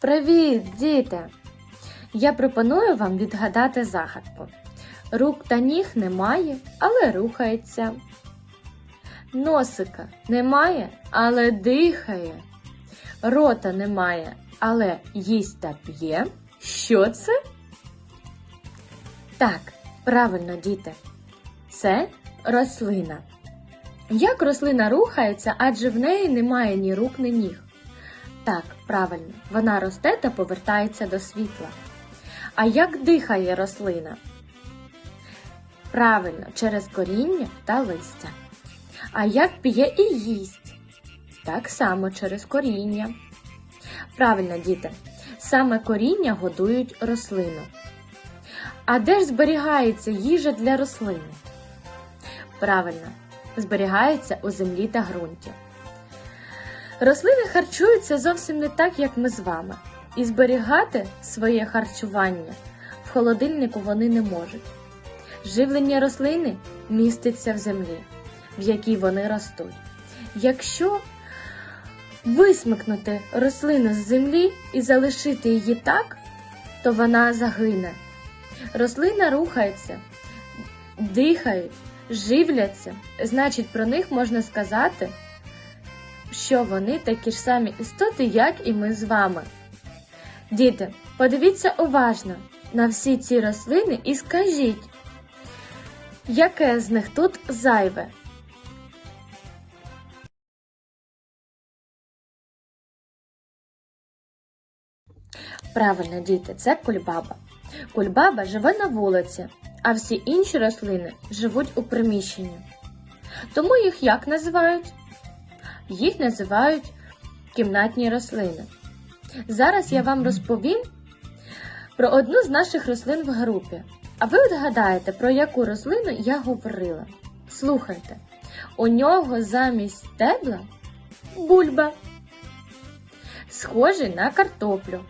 Привіт, діти! Я пропоную вам відгадати загадку. Рук та ніг немає, але рухається. Носика немає, але дихає. Рота немає, але їсть та п'є. Що це? Так, правильно, діти. Це рослина. Як рослина рухається, адже в неї немає ні рук, ні ніг. Так, правильно, вона росте та повертається до світла. А як дихає рослина? Правильно, через коріння та листя. А як п'є і їсть? Так само через коріння. Правильно, діти, саме коріння годують рослину. А де ж зберігається їжа для рослини? Правильно, зберігається у землі та ґрунті. Рослини харчуються зовсім не так, як ми з вами, і зберігати своє харчування в холодильнику вони не можуть. Живлення рослини міститься в землі, в якій вони ростуть. Якщо висмикнути рослину з землі і залишити її так, то вона загине. Рослина рухається, дихають, живляться, значить, про них можна сказати, що вони такі ж самі істоти, як і ми з вами. Діти, подивіться уважно на всі ці рослини і скажіть, яке з них тут зайве? Правильно, діти, це кульбаба. Кульбаба живе на вулиці, а всі інші рослини живуть у приміщенні. Тому їх як називають? Їх називають кімнатні рослини. Зараз я вам розповім про одну з наших рослин в групі. А ви відгадаєте, про яку рослину я говорила. Слухайте, у нього замість стебла бульба, схожий на картоплю.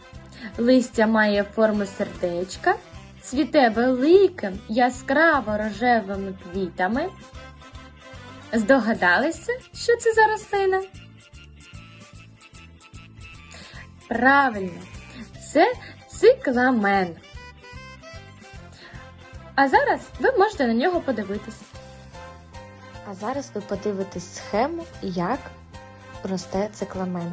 Листя має форму сердечка, цвіте великим яскраво рожевими квітами. Здогадалися, що це за рослина? Правильно, це цикламен. А зараз ви можете на нього подивитися. А зараз ви подивитесь схему, як росте цикламен.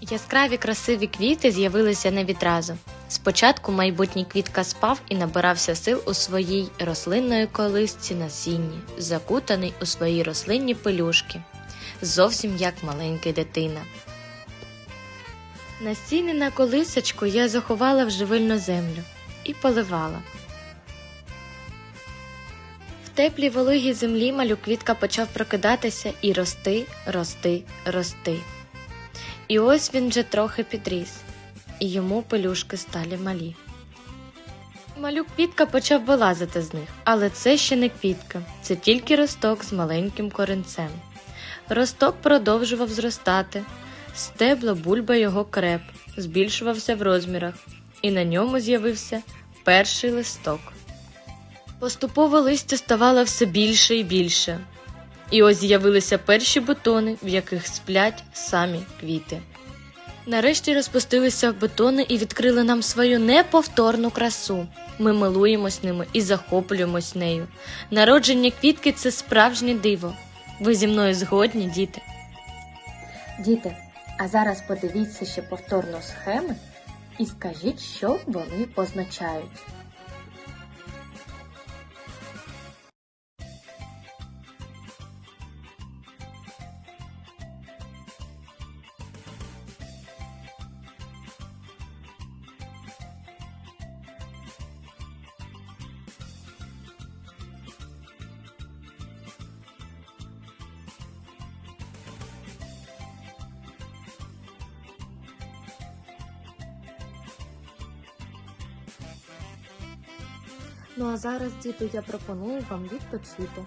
Яскраві красиві квіти з'явилися не відразу. Спочатку майбутній квітка спав і набирався сил у своїй рослинної колисці насінні, закутаний у свої рослинні пелюшки, зовсім як маленька дитина. Насіння на колисочку я заховала в живильну землю і поливала. В теплій вологій землі малюквітка почав прокидатися і рости, рости, рости. І ось він вже трохи підріс, і йому пелюшки стали малі. Малюк квітка почав вилазити з них, але це ще не квітка, це тільки росток з маленьким коренцем. Росток продовжував зростати, стебло бульба його креп, збільшувався в розмірах, і на ньому з'явився перший листок. Поступово листя ставало все більше і більше, і ось з'явилися перші бутони, в яких сплять самі квіти. Нарешті розпустилися бетони і відкрили нам свою неповторну красу. Ми милуємось ними і захоплюємось нею. Народження квітки це справжнє диво. Ви зі мною згодні, діти? Діти, а зараз подивіться ще повторно схеми і скажіть, що вони означають. Ну а зараз, діти, я пропоную вам відпочити.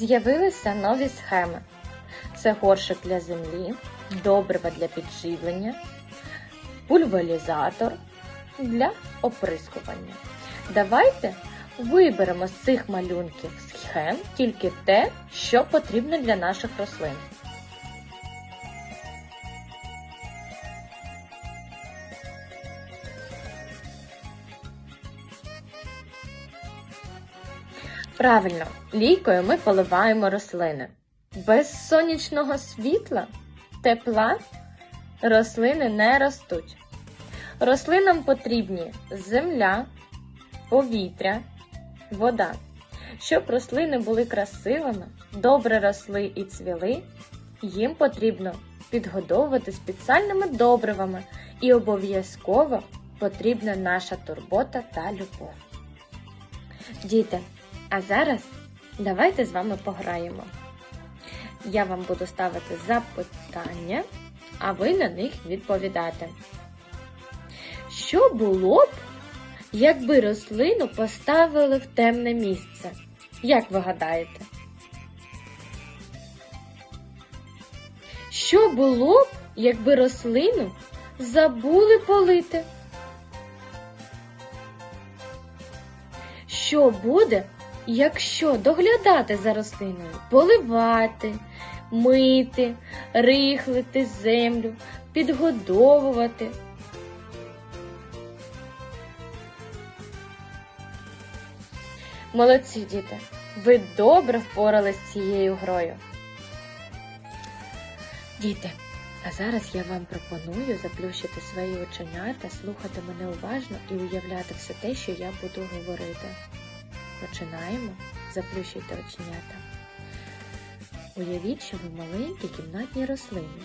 З'явилися нові схеми. Це горшик для землі, добрива для підживлення, пульверізатор для оприскування. Давайте виберемо з цих малюнків схем тільки те, що потрібно для наших рослин. Правильно, лійкою ми поливаємо рослини. Без сонячного світла, тепла рослини не ростуть. Рослинам потрібні земля, повітря, вода. Щоб рослини були красивими, добре росли і цвіли, їм потрібно підгодовувати спеціальними добривами і обов'язково потрібна наша турбота та любов. Діти, зараз давайте з вами пограємо. Я вам буду ставити запитання, а ви на них відповідати. Що було б, якби рослину поставили в темне місце? Як ви гадаєте? Що було б, якби рослину забули полити? Що буде, якщо доглядати за рослиною, поливати, мити, рихлити землю, підгодовувати? Молодці діти! Ви добре впорались з цією грою. Діти, а зараз я вам пропоную заплющити свої оченята, слухати мене уважно і уявляти все те, що я буду говорити. Починаємо. Заплющуйте оченята. Уявіть, що ви маленькі кімнатні рослини.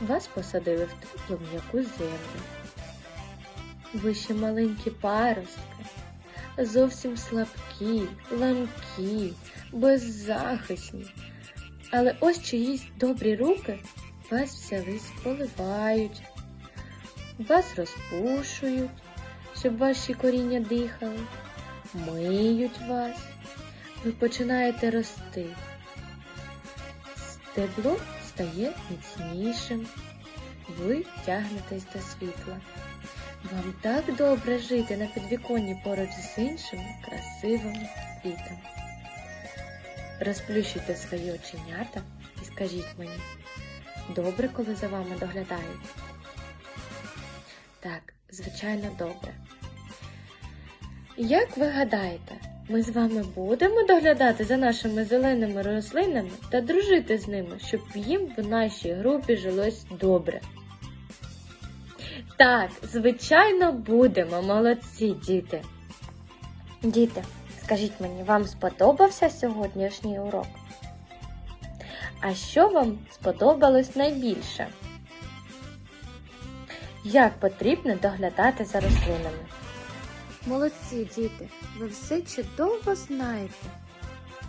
Вас посадили в теплу м'яку землю. Ви ще маленькі паростки, зовсім слабкі, ламкі, беззахисні. Але ось чиїсь добрі руки вас взялись, поливають, вас розпушують, щоб ваші коріння дихали, миють вас, ви починаєте рости. Стебло стає міцнішим, ви тягнетесь до світла. Вам так добре жити на підвіконні поруч з іншими красивими квітами. Розплющуйте свої оченята і скажіть мені, добре, коли за вами доглядають? Так, звичайно, добре. Як ви гадаєте, ми з вами будемо доглядати за нашими зеленими рослинами та дружити з ними, щоб їм в нашій групі жилось добре? Так, звичайно, будемо, молодці діти. Діти, скажіть мені, вам сподобався сьогоднішній урок? А що вам сподобалось найбільше? Як потрібно доглядати за рослинами? Молодці, діти, ви все чудово знаєте.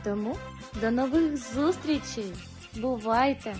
Тому до нових зустрічей! Бувайте!